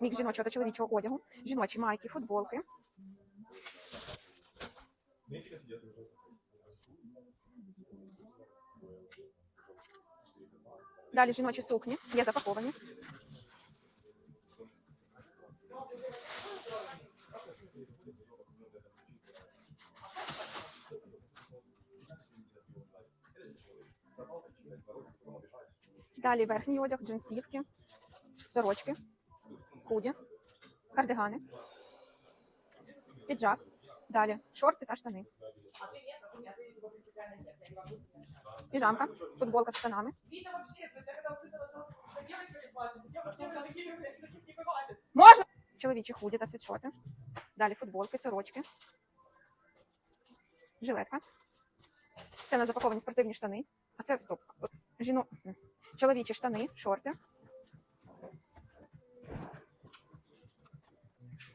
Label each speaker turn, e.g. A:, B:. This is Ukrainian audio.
A: Мікс жіночого та чоловічого одягу, жіночі майки, футболки, далі жіночі сукні, є запаковані. Далі верхній одяг, джинсівки, сорочки, худі, кардигани, піджак. Далі шорти та штани. Піжамка, футболка з штанами. Можна? Чоловічі худі та світшоти. Далі футболки, сорочки. Жилетка. Це на запаковані спортивні штани. А це стоп. Жіно... Чоловічі штани, шорти,